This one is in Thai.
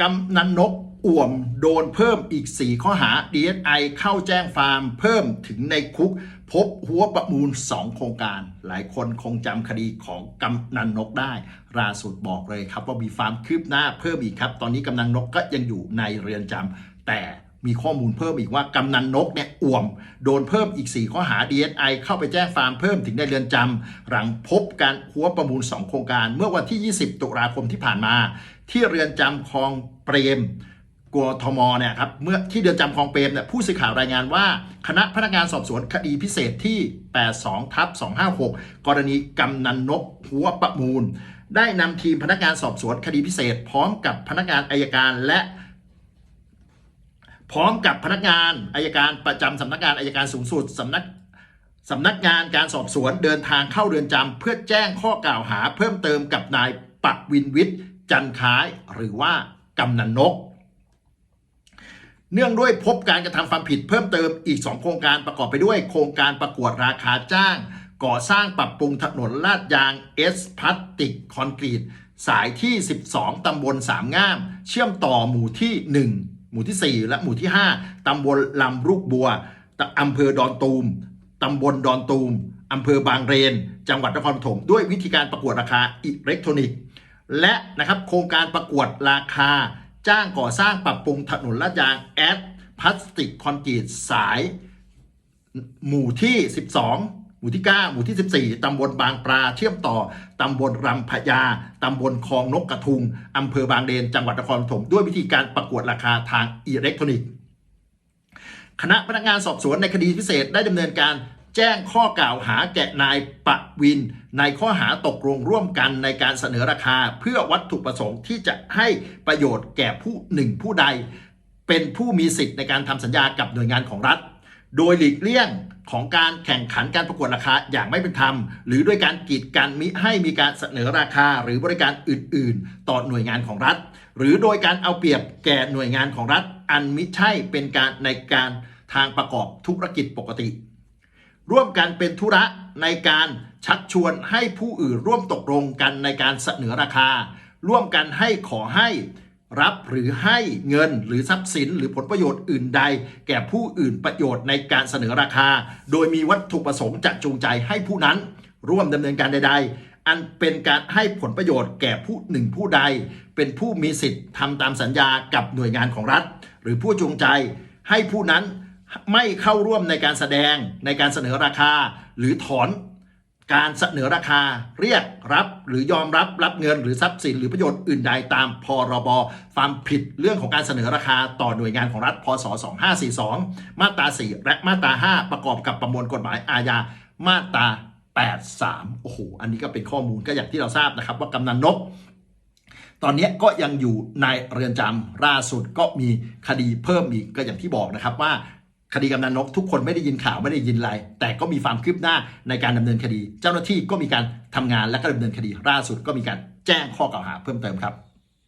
กำนันนกอ่วมโดนเพิ่มอีก 4 ข้อหา DSI เข้าแจ้งฟาร์ม เพิ่มถึงในคุก พบหัวประมูล 2 โครงการ หลายคนคงจำคดีของกำนันนกได้ล่าสุดบอกเลยครับว่ามีฟาร์มคืบหน้าเพิ่มอีกครับ ตอนนี้กำนันนกก็ยังอยู่ในเรือนจำแต่ มีข้อมูลเพิ่มอีกว่ากำนันนกเนี่ยอ่วม โดนเพิ่มอีก 4 ข้อหา DSI เข้าไปแจ้งฟาร์มเพิ่มถึงในเรือนจำหลังพบการหัวประมูล 2 โครงการ เมื่อวันที่ 20 ตุลาคมที่ผ่านมา ที่เรือนจำคลองเปรมกทมเนี่ยครับเมื่อที่เดือนจำคลองเปรมเนี่ยผู้สื่อข่าวรายงานว่า คณะพนักงานสอบสวนคดีพิเศษที่ 82ทับ256 กรณีกำนันนกหัวประมูล ได้นำทีมพนักงานสอบสวนคดีพิเศษ พร้อมกับพนักงานอายการและ พร้อมกับพนักงานอายการประจำสำนักงานอายการสูงสุดสำนักสำนักงานการสอบสวนเดินทางเข้าเรือนจำเพื่อแจ้งข้อกล่าวหาเพิ่มเติมกับนายปักวินวิทย์ จันทร์คล้ายหรือว่ากำนันนก เนื่องด้วยพบการกระทำความผิดเพิ่มเติมอีก 2 โครงการประกอบไปด้วย โครงการประกวดราคาจ้าง ก่อสร้างปรับปรุงถนนลาดยางเอสพลาสติกคอนกรีต สายที่ 12 ตำบลสามงาม เชื่อมต่อหมู่ที่ 1 หมู่ที่ 4 และหมู่ที่ 5ตำบลลำลูกบัวตอำเภอดอนตูมตำบลดอนตูมอำเภอบางเรน จังหวัดนครปฐมด้วยวิธีการประกวดราคาอิเล็กทรอนิกส์ และนะครับโครงการประกวดราคา จ้างก่อสร้างปรับปรุงถนนลาดยางแอดพลาสติกคอนกรีตสาย หมู่ที่ 12 หมู่ที่ 9 หมู่ที่ 14 ตำบลบางปลา เชื่อมต่อ ตำบลรำพญาตำบลคลองนกกระทุง อำเภอบางเลน จังหวัดนครปฐม ด้วยวิธีการประกวดราคาทางอิเล็กทรอนิกส์ คณะพนักงานสอบสวนในคดีพิเศษได้ดำเนินการแจ้งข้อกล่าวหาแก่นายปะวิน ในข้อหาตกลงร่วมกันในการเสนอราคาเพื่อวัตถุประสงค์ที่จะให้ประโยชน์แก่ผู้หนึ่งผู้ใด เป็นผู้มีสิทธิ์ในการทำสัญญากับหน่วยงานของรัฐ โดยหลีกเลี่ยง ของการแข่งขันการประกวดราคาอย่างไม่เป็นธรรม หรือด้วยการกีดกันมิให้มีการเสนอราคาหรือบริการอื่น ๆ ต่อหน่วยงานของรัฐ หรือโดยการเอาเปรียบแก่หน่วยงานของรัฐ อันมิใช่เป็นการในการทางประกอบธุรกิจปกติ ร่วมกันเป็นธุระในการชักชวนให้ผู้อื่นร่วมตกลงกันในการเสนอราคา ร่วมกันให้ขอให้ รับหรือให้เงินหรือทรัพย์สินหรือผลประโยชน์อื่นใด แก่ผู้อื่นประโยชน์ในการเสนอราคา โดยมีวัตถุประสงค์จะจูงใจให้ผู้นั้น ร่วมดำเนินการใด ๆ อันเป็นการให้ผลประโยชน์แก่ผู้หนึ่งผู้ใด เป็นผู้มีสิทธิ์ทำตามสัญญากับหน่วยงานของรัฐ หรือผู้จูงใจให้ผู้นั้นไม่เข้าร่วมในการแสดงในการเสนอราคา หรือถอน การเสนอราคาเรียกรับหรือยอมรับรับเงินหรือทรัพย์สินหรือประโยชน์อื่นใดตามพรบความผิดเรื่องของการเสนอราคาต่อหน่วยงานของรัฐพศ 2542 มาตรา 4 และมาตรา 5 ประกอบกับประมวลกฎหมายอาญามาตรา 83 โอ้โห อันนี้ก็เป็นข้อมูลก็อย่างที่เราทราบนะครับ ว่ากำนันนก ตอนนี้ก็ยังอยู่ในเรือนจำล่าสุดก็มีคดีเพิ่มอีกก็อย่างที่บอกนะครับว่า คดีกำนันนกทุกคนไม่ได้ยินข่าวไม่ได้ยินอะไรแต่ก็มีความคืบหน้าในการดำเนินคดี เจ้าหน้าที่ก็มีการทำงานและก็ดำเนินคดีล่าสุดก็มีการแจ้งข้อกล่าวหาเพิ่มเติมครับ